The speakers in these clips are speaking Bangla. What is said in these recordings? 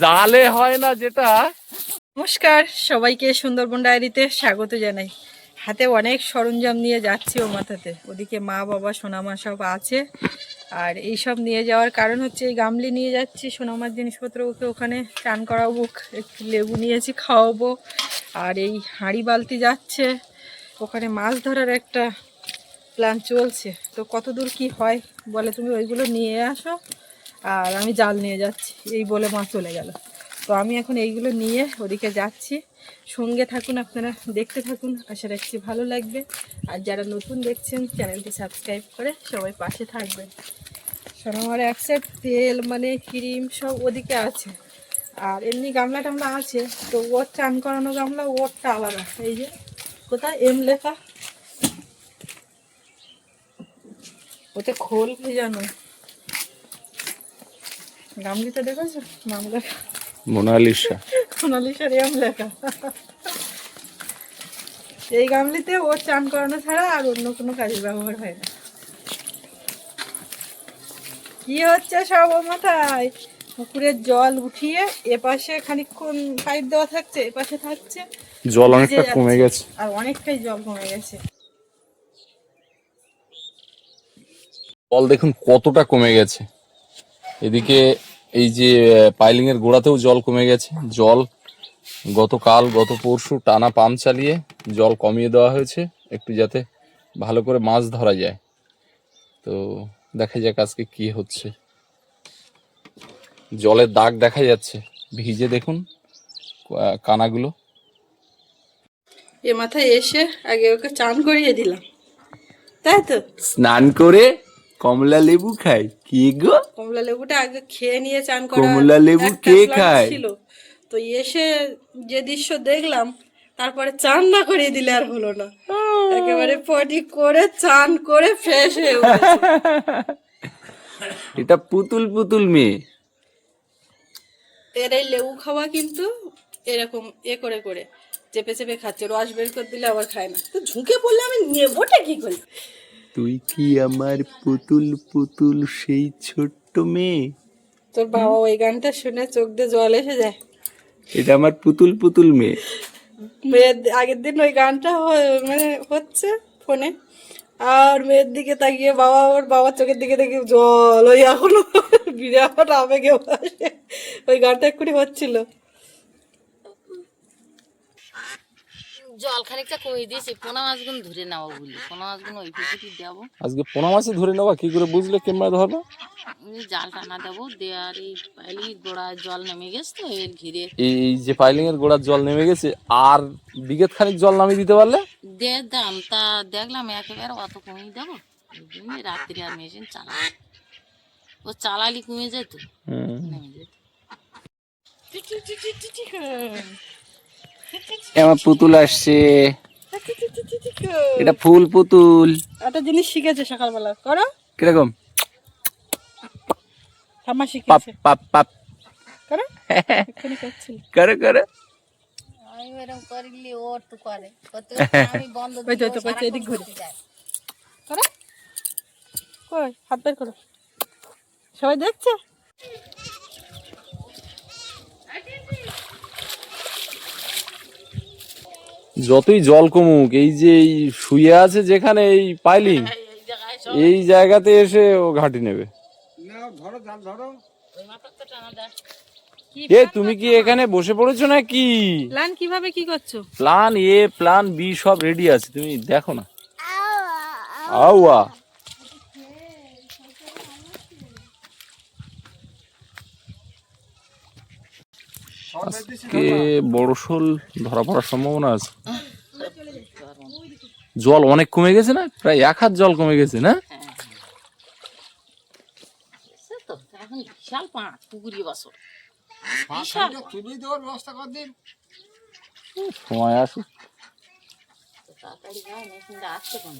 জালে হয় না যেটা? নমস্কার, সবাইকে সুন্দরবন ডায়েরিতে স্বাগত জানাই। হাতে অনেক সরঞ্জাম নিয়ে যাচ্ছি ও মাথাতে। ওদিকে মা, বাবা, সোনামা সব আছে। আর এই সব নিয়ে যাওয়ার কারণ হচ্ছে এই গামলি নিয়ে যাচ্ছি, সোনামার জিনিসপত্র ওকে ওখানে চান করাবো, একটু লেবু নিয়েছি, খাওয়াবো। আর এই হাঁড়ি বালতি যাচ্ছে, ওখানে মাছ ধরার একটা প্ল্যান চলছে। তো কত দূর কি হয় বলে তুমি, ওইগুলো নিয়ে আসো। আর আমি জাল নিয়ে যাচ্ছি। এই বলে মা চলে গেল। তো আমি এখন এইগুলো নিয়ে ওদিকে যাচ্ছি। সঙ্গে থাকুন আপনারা, দেখতে থাকুন। আশা রাখছি ভালো লাগবে। আর যারা নতুন দেখছেন, চ্যানেলটি সাবস্ক্রাইব করে সবাই পাশে থাকবেন। আমার এক সেট তেল মানে ক্রিম সব ওদিকে আছে। আর এমনি গামলা টামলা আছে, তো ওর চান করানো গামলা, ওরটা আলাদা। এই যে, কোথায়? এম লেখা। ওতে খোল ভেজানো গামলিটা দেখেছ নাম লেখা মোনালিসা এম লেখা এই গামলিতে ওর চান করানো ছাড়া আর অন্য কোনো কাজে ব্যবহার হয় না। কি হচ্ছে সব মাথায়? পুকুরের জল উঠিয়ে এপাশে খানিকক্ষণ পাইপ দেওয়া থাকছে এপাশে থাকছে। জল অনেকটা কমে গেছে। আর অনেকটাই জল কমে গেছে। জল দেখুন কতটা কমে গেছে। এদিকে এই যে পাইলিং এর গোড়াতেও জল কমে গেছে। জল গতকাল গত পরশু টানা পাম্প চালিয়ে জল কমিয়ে দেওয়া হয়েছে একটু যাতে ভালো করে মাছ ধরা যায়। তো দেখা যাক আজকে কি হচ্ছে। জলের দাগ দেখা যাচ্ছে। ভিজে দেখুন কানাগুলো। এ মাথায় এসে আগে ওকে চান করিয়ে দিলাম। তাই তো? স্নান করে কমলা লেবু খাই। কি গো? কমলা লেবুটা আগে খেয়ে নিয়ে চান করা কমলা লেবু কে খায়? ছিল। তো এসে যে দৃশ্য দেখলাম তারপরে চান না করিয়ে দিলে আর হলো না। একেবারে পটি করে চান করে ফ্রেশ হয়ে। এটা পুতুল পুতুল মেয়ে। এর এই লেবু খাওয়া কিন্তু এরকম এ করে করে চেপে চেপে খাচ্ছে। রস বের করে দিলে আবার খায় না। তো ঝুঁকে পড়লে আমি নেবোটা কি করি? তুই কি আমার পুতুল পুতুল সেই ছোট্ট মেয়ে? তোর বাবা ওই গানটা শুনে চোখ দিয়ে জল এসে যায়। এটা আমার পুতুল পুতুল মেয়ে। মেয়ের আগের দিন ওই গানটা মানে হচ্ছে ফোনে। আর মেয়ের দিকে তাকিয়ে বাবা ওর বাবার চোখের দিকে দেখি জল ওই এখনও বিরাট আবেগে ভাসে। ওই গানটা এক্ষুনি হচ্ছিল। জল খানিকটা কমিয়ে দিয়েছি পোনা মাছগুলো ধরে নেওয়া বলি পোনা মাছগুলো ওই পুকুরি দেবো আজকে পোনা মাছই ধরে নেবা কি করে বুঝলে কেমন ধরবে এই জাল টানা দেবো দেওয়ার এই পাইলি গোড়ায় জল নেমে গেছে তো এর ঘিরে এই এই যে পাইলিং এর গোড়ার জল নেমে গেছে আর বিঘেত খানিক জল নামিয়ে দিতে পারলে দে দাম তা দেখলাম একেবারে অত কমিয়ে দেবো ওই জন্যই রাত্রি আর মেশিন চালা ও চালালি কমে যেত নেমে যেত আমার পুতুল আসছে। এটা ফুল পুতুল। একটা জিনিস শিখেছে সকালবেলা। করো। কীরকম? ঠাম্মা শিখেছে পাপ পাপ করো। এক্ষুনি করছিল করে করে। আমি এরকম করলি ওর তো করে। আমি বন্ধ ওই তো, তো, করছে, এদিক ঘুরে। করো। কই হাত বের করো। সবাই দেখছে? যতই জল কমুক এই যে এই শুয়ে আছে যেখানে এই পাইলিং এই জায়গাতে এসে ও ঘাটি নেবে। এ তুমি কি এখানে বসে পড়েছো নাকি? প্ল্যান কীভাবে কি করছ? প্ল্যান এ প্ল্যান বি সব রেডি আছে। তুমি দেখো না। আউয়া। আজকে বড় শোল ধরা পড়ার সম্ভাবনা আছে। জল অনেক কমে গেছে না? প্রায় এক হাত জল কমে গেছে না? সময় আসুক তো তাড়াতাড়ি যায় মেশিনটা আসছে কোন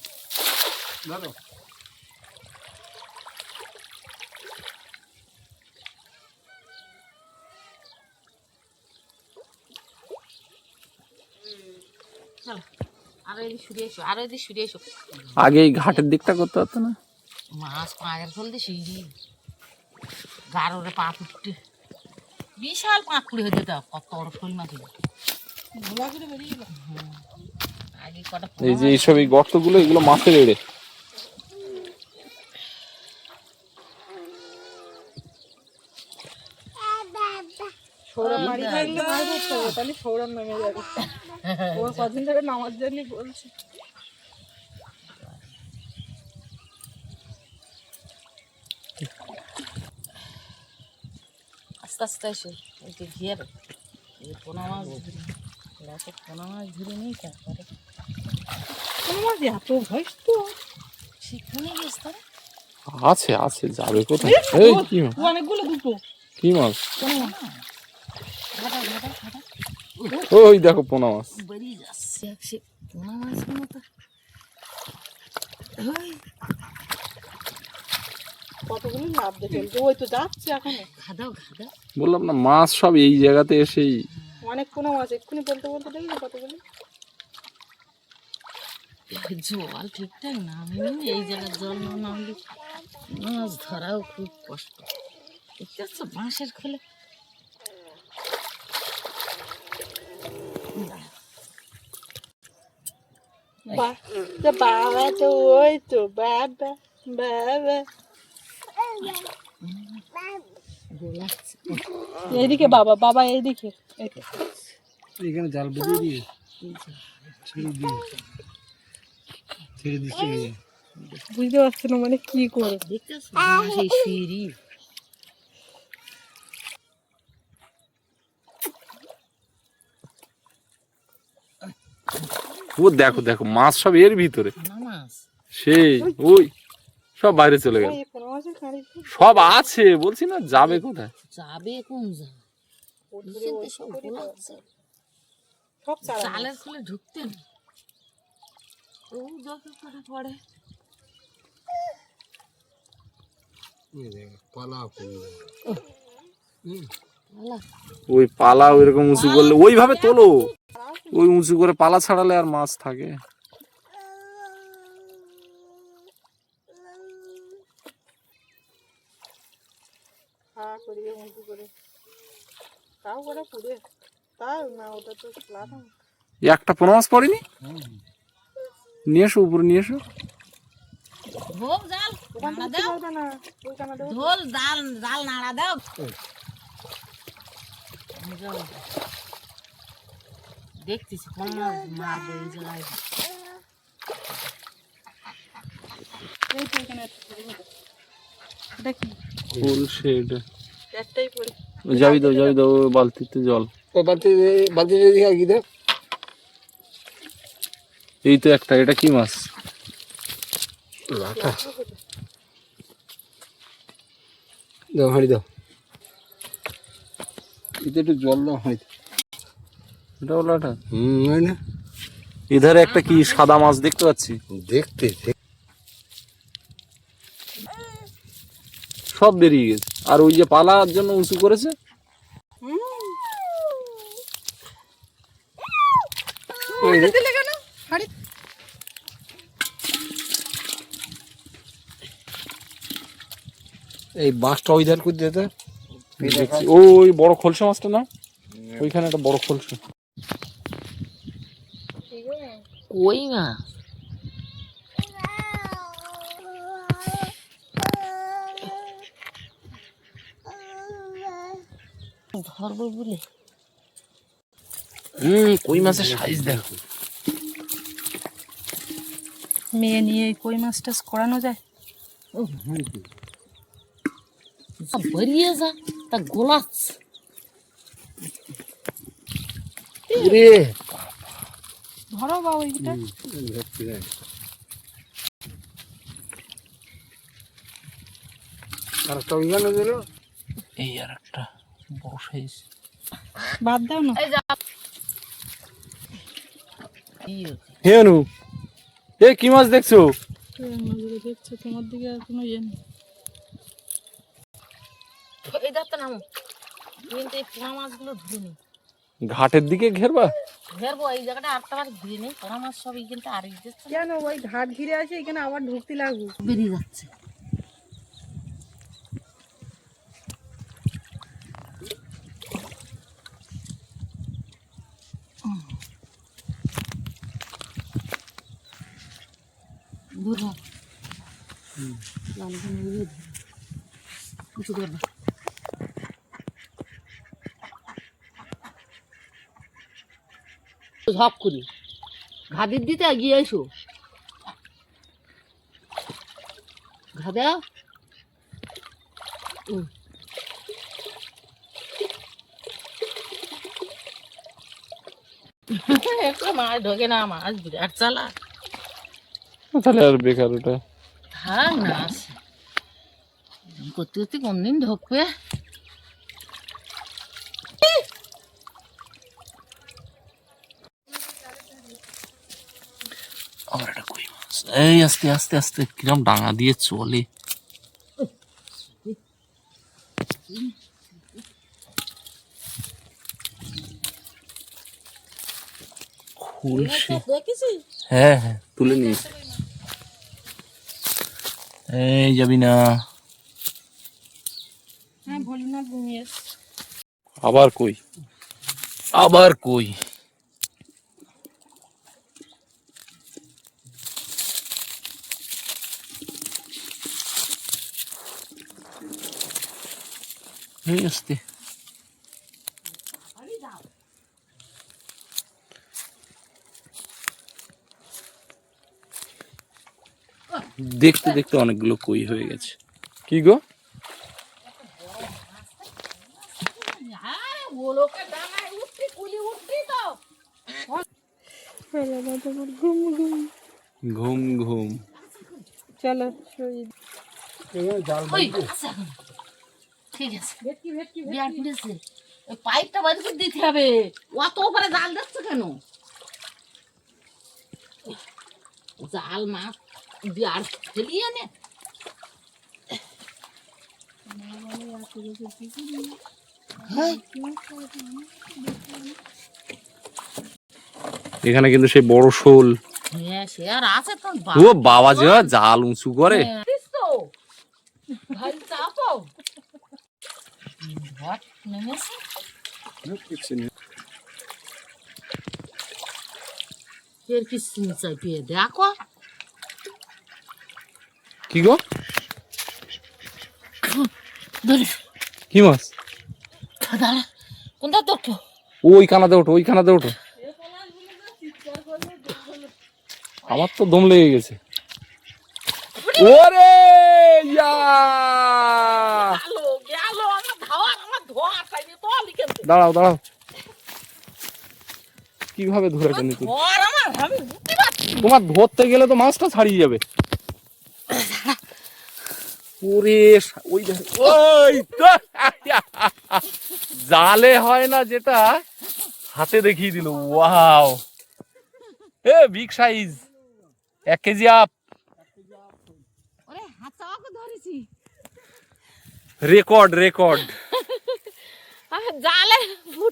চলো আরও এদিকে সরিয়ে এসো আরও এদিকে সরিয়ে এসো আগে এই ঘাটের দিকটা করতে পারতো না? মাছ পাঁচের ফেলতে দিয়ে সিঁড়ি গারোরে পা ফুটতে। বিশাল পাঁকুড়ি হয়ে যেত কত বড় ফুল মাছ এই যে এইসব এই গর্তগুলো এগুলো মাছের এড়ে সৌরভ বাড়ি থাকলে মাছ ধরতে হবে তাহলে সৌরভ নেমে যাবে। ও কদিন ধরে নামার জন্য বলছে। আস্তে আস্তে এসে এই যে ঘিয়ার এই পোনা মাছ ধরি রাতে পোনা মাছ ধরে নেই তারপরে কোনো মাছ এত ভয়স তো। সেখানে গেছ তারা আছে আছে যাবে কোথায়? এই কি মাছ? অনেকগুলো দুটো। কি মাছ? ঘাটা ওই দেখো পোনা মাছ। পোনা বললাম না, মাছ সব এই জায়গাতে এসেই। অনেক কোনো মাছ এক্ষুনি বলতে বলতে দেখি না কতগুলো জল ঠিকঠাক নামেনি এই জায়গার জল না নামলে মাছ ধরাও খুব কষ্ট বাঁশের খোলে বা- তো বাবা তো ওই তো বাবা বাবা এইদিকে বাবা বাবা এইদিকে এখানে জাল বেঁধে দিয়ে ছেড়ে দিয়ে। ছেড়ে দিচ্ছে। বুঝতে পারছি না মানে কি করে। দেখতে পাচ্ছ বাঁশের সিঁড়ি ও দেখো দেখো মাছ সব এর ভিতরে। মাছ। সেই ওই সব বাইরে চলে গেল। সব আছে বলছি না যাবে কোথায়? যাবে কোন যা এখানতে সব গোলাচ্ছে সব চারা চালের খোলে ঢুকতে ও জকে করে পড়ে। পালা ওই পালা ওইরকম উঁচু করলে ওইভাবে তোলো। ওই উঁচু করে পালা ছাড়ালে আর মাছ থাকে। একটা পোনা মাছ পড়েনি? নিয়ে এসো উপরে নিয়ে এসো। ধোল জাল নাড়া দাও পারবে না ওইখানে দেবো ধোল জাল জাল নাড়া দাও যাও। দেখতেছি কোন মারবে এই ফুল শেড। যাবি দাও যাবি দাও বালতিতে জল। ও বালতি বালতি দিয়ে কি দেখ এই তো একটা এটা কি মাছ? লাটা দাও হাঁড়ি দাও। এতে একটু জল দাও হাঁড়ি এটা হলো এটা হুম হয় না। এধারে একটা কি সাদা মাছ দেখতে পাচ্ছি? দেখতে সব বেরিয়ে গেছে। আর ওই যে পালার জন্য উঁচু করেছে? এই বাঁশটা ওই ধার করে দিতে দেখছি। ওই বড় খলসা মাছটা না ওইখানে একটা বড় খলসা। কই মা ধরবো বলে। হুম কই মাছের সাইজ দেখো। মেয়ে নিয়ে এই কই মাছ টাছ করানো যায়। বেরিয়ে যা। তা গোলাচ্ছে রে ধরো বা ওইটা আর একটা ওইখানে দিল এই আর একটা বড় সাইজ বাদ দাও না? হে অনু এ কি মাছ দেখছ? দেখছ? তোমার দিকে আর কোনো ইয়ে নেই। এই দাঁতটা মাছগুলো ধরে নিই ঘাটের দিকে ঘেরবা? ঘেরবো এই জায়গাটা আটটা বার ঘিরে নেই পোনা মাছ সব এইখানটা আর কেন? ওই ঘাট ঘিরে আছে এখানে আবার ঢুকতে লাগবো। বেরিয়ে যাচ্ছে। ধরো হুম। কিছু করবে ঝপ করি। ঘাদির দিতে এগিয়ে এসো ঘা দাও হুম। একটা মাছ ঢোকে না মাছ বিরাট চালা তাহলে আর বেকার ওটা। থাক না করতে করতে কোনদিন ঢোকবে আমার একটা কই মাছ এই আস্তে আস্তে আস্তে কিরম ডাঙা দিয়ে চলে। হ্যাঁ হ্যাঁ। তুলে নিয়েছি এই যাবি না। হ্যাঁ আবার কই? আবার কই? এই আসতে দেখতে দেখতে অনেকগুলো কই হয়ে গেছে। কি গো? ঘুম ঘুম। চলো ঠিক আছে। ওই পাইপটা বাইরে করে দিতে হবে। অত উপরে জাল দিচ্ছে কেন? জাল মাছ বিয়ার ফেলিয়ে নে এখানে কিন্তু সেই বড় শোল। হ্যাঁ সে আর আছে ও বাবা যে জাল উঁচু করে। ভাই চাপো ঘট নেমেছে ফের কি সিনচাই পেয়ে দেখো কি গো ধরে কি মাছ দাঁড়া কোনটা তোর ওই কানাতে ওঠো ওই কানাতে ওঠো আমার তো দম লেগে গেছে ওরে ইয়া! গেলো গেলো আমার ধাওয়ার আমার ধোয়া পাইনি তো লিখেছে দাঁড়াও দাঁড়াও। কীভাবে ধরে পারছি। তোমার ধরতে গেলে তো মাছটা ছাড়িয়ে যাবে। ওরে ওই ওই জালে হয় না যেটা হাতে দেখিয়ে দিল। ওয়াও। এ বিগ সাইজ এক কেজি আপ রেকর্ড রেকর্ড জালে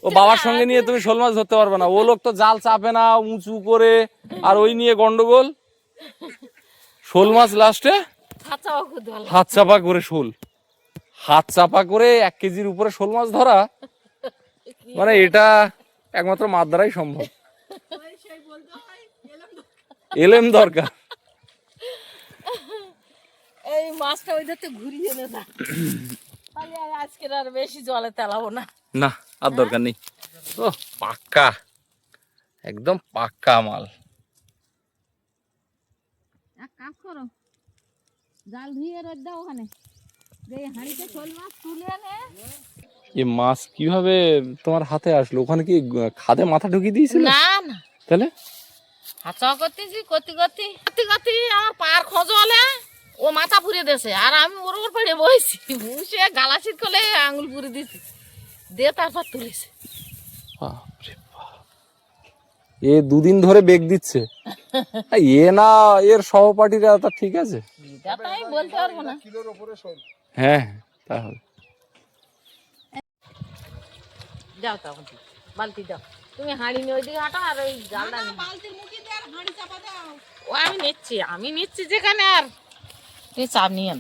ও বাবার সঙ্গে নিয়ে তুমি শোল মাছ ধরতে পারবে না। ও লোক তো জাল চাপে না উঁচু করে। আর ওই নিয়ে গন্ডগোল। শোল মাছ লাস্টে হাত চাপা করে শোল। হাত চাপা করে এক কেজির উপরে শোল মাছ ধরা মানে এটা একমাত্র মাছ দ্বারাই সম্ভব। এলেম দরকার। এই মাছটা ওই ধাতে ঘুরিয়ে না। তাহলে আজকের আর বেশি জলে তেলাবো না। না আর দরকার নেই। ও পাক্কা। একদম পাক্কা মাল। এক কাজ করো জাল ধুয়ে রোদ দাও ওখানে। যে হাঁড়িতে শোল মাছ তুলে এনে এ মাছ কীভাবে তোমার হাতে আসলো? ওখানে কি খাদে মাথা ঢুকিয়ে দিয়েছিল? না না। তাহলে? হাঁচা করতেছি করতে করতে করতে করতে আমার পার খজলে ও মাথা পুড়ে দিয়েছে। আর আমি ওর ওর পড়ে বসেছি বসে গালা শীত করলে আঙুল পুড়ে দিছি। দিয়ে তারপর তুলেছে। এ দুদিন ধরে বেগ দিচ্ছে। এ না এর সহপাঠীরা তা ঠিক আছে? আমি বলতে পারব না। কিলোর হ্যাঁ তাহলে। যাও তখন বালতি দাও। তুমি হাঁড়ি নিয়ে ওইদিকে হাঁটো আর ওই জালটা নিয়ে ও আমি নিচ্ছি আমি নিচ্ছি যেখানে আর। তুই চাপ নিয়ে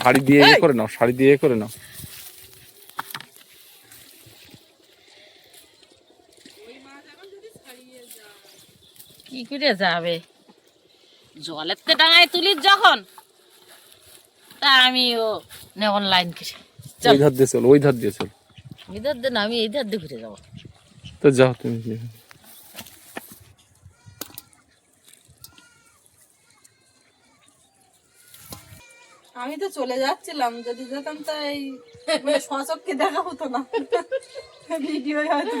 শাড়ি দিয়ে ইয়ে করে নাও শাড়ি দিয়ে করে নাও। কি করে যাবে? জলের ডাঙায় তুলির যখন। তা আমি নেওয়ার লাইন করে ওই ধার দিয়ে চল ওই ধার দিয়ে চল। ইধার দিন আমি এই ধার দিয়ে ঘুরে যাব। তো যাও তুমি। আমি তো চলে যাচ্ছিলাম যদি যেতাম তো এই মানে সচককে দেখা হতো না। ভিডিও হয়তো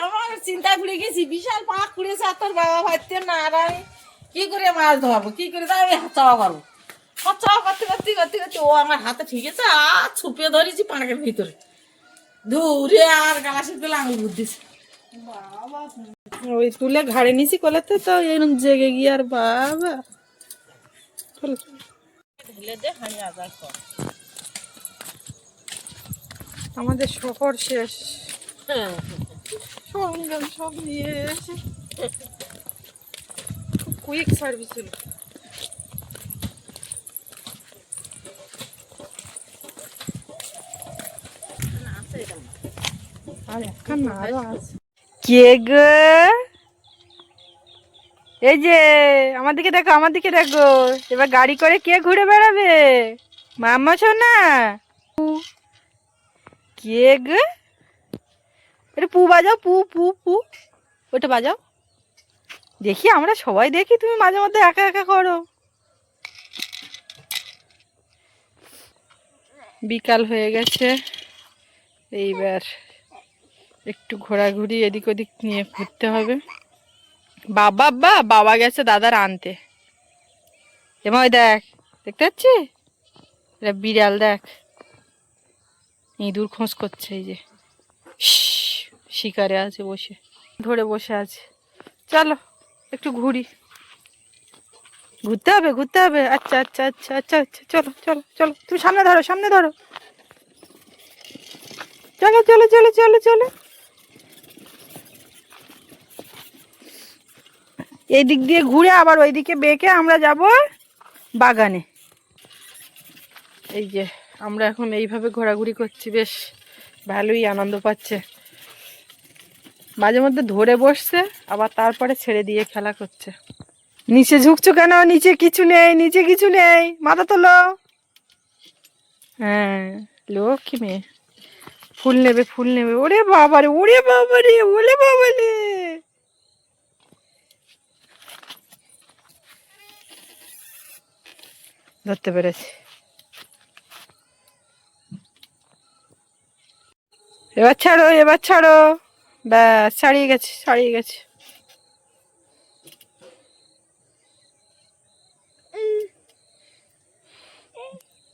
আমার চিন্তা ঘুরে গেছি বিশাল পাক খুঁড়েছে আর তোর বাবা ভাবতে না আর আমি কি করে মাছ ধরবো কি করে তাই আমি চাওয়া করব চাওয়া করতে করতে করতে করতে ও আমার হাতে ঠিক আছে আর ছুপে ধরেছি পাঁকের ভিতরে। দূরে আর গালাসের পেলে আঙুল বুদ্ধিছে ওই তুলে ঘাড়ে নিছি কোলাতে তো এরকম জেগে গিয়ে আর বাবা। ঢেলে দে হাঁড়ি আজার কর আমাদের সফর শেষ। সব নিয়ে এসে খুব কুইক সার্ভিস হলো আর একখান আরও আছে কে গো? এই যে, আমার দিকে দেখো, আমার দিকে দেখো। এবার গাড়ি করে কে ঘুরে বেড়াবে? মাম্মা শোনা কে গো? এটা পু বাজাও, পু পু পু। ওটা বাজাও। দেখি, আমরা সবাই দেখি, তুমি মাঝে মধ্যে একা একা করো। বিকাল হয়ে গেছে। এইবার একটু ঘোরাঘুরি এদিক ওদিক নিয়ে ঘুরতে হবে। বাবা বা বাবা গেছে দাদার আনতে। এমা দেখ, দেখতে পাচ্ছি? এটা বিড়াল দেখ। ইঁদুর খোঁজ করছে এই যে। শিকারে আছে, বসে। ধরে বসে আছে। চলো, একটু ঘুরি। ঘুরতে হবে ঘুরতে হবে। আচ্ছা আচ্ছা আচ্ছা আচ্ছা আচ্ছা চলো চলো চলো। তুমি সামনে ধরো সামনে ধরো। চলো চলো চলো চলো চলো। এই দিক দিয়ে ঘুরে আবার ওই দিকে বেঁকে আমরা যাব বাগানে। এই যে, আমরা এখন এইভাবে ঘোরাঘুরি করছি, বেশ ভালোই আনন্দ পাচ্ছে। মাঝে মধ্যে ধরে বসছে, আবার তারপরে ছেড়ে দিয়ে খেলা করছে। নিচে ঝুঁকছো কেন? নিচে কিছু নেই, নিচে কিছু নেই। মাথা তোলো। হ্যাঁ লক্ষ্মী মেয়ে। ফুল নেবে ফুল নেবে। ওরে বাবারে ওরে বাবারে ওরে বাবারে। ধরতে পেরেছি এবার ছাড়ো এবার ছাড়ো। ব্যাস ছাড়িয়ে গেছে ছাড়িয়ে গেছে।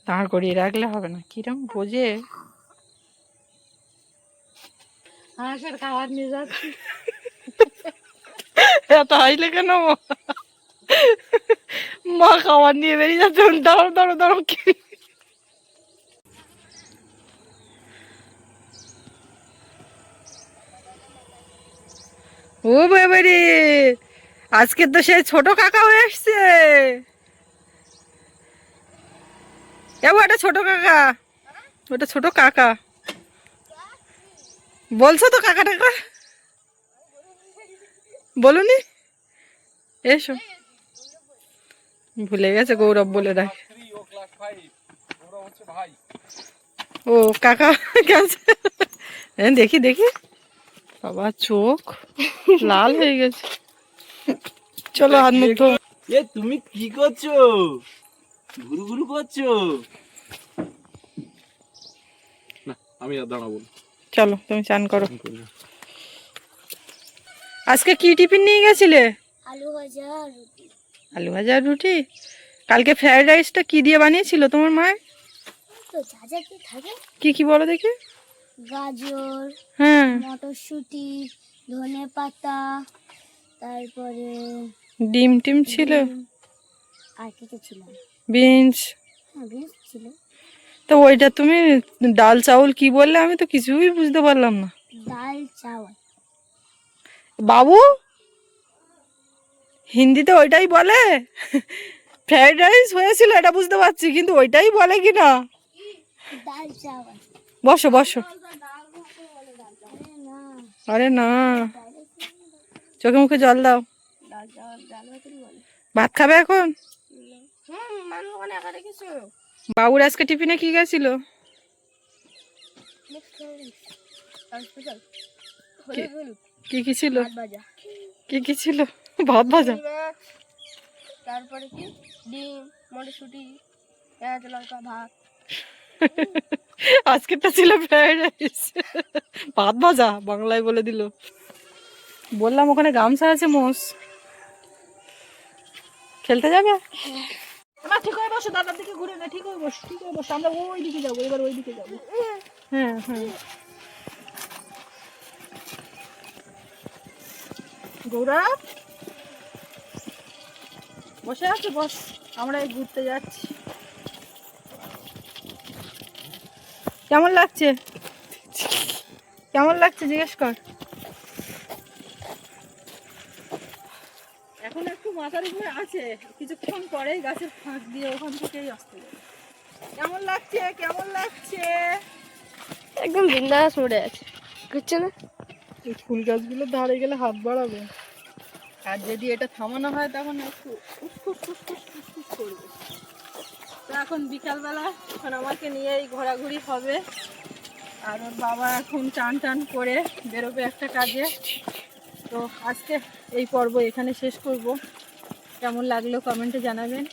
দাঁড় করিয়ে রাখলে হবে না কিরম বোঝে। হাঁসের খাবার নিয়ে যাচ্ছি। এত হাইলে কেন? মা খাবার নিয়ে বেরিয়ে যাচ্ছে। দাঁড়ো দাঁড়ো দাঁড়ো কি? ও বাবারে আজকে তো সে ছোট কাকা হয়ে আসছে। ওটা ছোট কাকা, ওটা ছোট কাকা। বলছো তো কাকা টাকা বলুনি? এসো। ভুলে গেছে গৌরব বলে ডাকে ও কাকা গেছে। হ্যাঁ দেখি দেখি। বাবা চোখ লাল হয়ে গেছে। চলো হাত মুখ ধো। এ তুমি কি করছ? ঘুরু ঘুরু করছ? না আমি আর দাঁড়াবো চলো তুমি চান করো। আজকে কি টিফিন নিয়ে গেছিলে? আলু ভাজা রুটি। আলু ভাজা রুটি? কালকে ফ্রাইড রাইসটা কি দিয়ে বানিয়েছিল তোমার মা তো যা যা কি থাকে। কি কি বলো দেখি। গাজর হ্যাঁ। মটরশুঁটি ধনে পাতা তারপরে ডিম টিম ছিল? আর কিছু ছিল? বিনস। হ্যাঁ বিনস ছিল। তো ওইটা তুমি ডাল চাউল কি বললে আমি তো কিছুই বুঝতে পারলাম না। ডাল চাওয়াল বাবু? হিন্দিতে ওইটাই বলে? ফ্রাইড রাইস হয়েছিল, এটা বুঝতে পারছি, কিন্তু ওইটাই বলে কি না বসো বসো। আরে না। চোখে মুখে জল দাও। ভাত খাবে এখন? বাবুর আজকে টিফিনে কি গেছিল? কি- কি ছিল? কি কি ছিল? ভাত ভাজা। তারপরে কি? ডিম মটরশুঁটি পেঁয়াজ লঙ্কা ভাত। আজকেরটা ছিল ফ্রাইড রাইস ভাত ভাজা বাংলায় বলে দিল। বললাম ওখানে গামছা আছে মোষ। খেলতে যাবে? না ঠিক হয়ে বসো দাদার দিকে ঘুরে না ঠিক হয়ে বসো ঠিক হয়ে বসো। আমরা ওই দিকে যাব এবার ওই দিকে যাব। হ্যাঁ হ্যাঁ। গৌরব? বসে আছে? বস আমরা এই ঘুরতে যাচ্ছি। কেমন লাগছে? কেমন লাগছে জিজ্ঞেস কর। এখন একটু মাথার উপরে আছে কিছুক্ষণ পরেই গাছের ফাঁক দিয়ে ওখান থেকেই আসতে কেমন লাগছে? কেমন লাগছে? একদম বিন্দাস মোড়ে আছে। বুঝছ না? এই ফুল গাছগুলো ধারে গেলে হাত বাড়াবে। আর যদি এটা থামানো হয় তখন একটু করবে। তো এখন বিকালবেলা এখন আমাকে নিয়েই ঘোরাঘুরি হবে। আর ওর বাবা এখন টান টান করে বেরোবে একটা কাজে। তো আজকে এই পর্ব এখানে শেষ করব। কেমন লাগল কমেন্টে জানাবেন।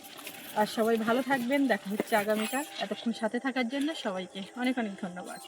আর সবাই ভালো থাকবেন। দেখা হচ্ছে আগামীকাল। এতক্ষণ সাথে থাকার জন্য সবাইকে অনেক অনেক ধন্যবাদ।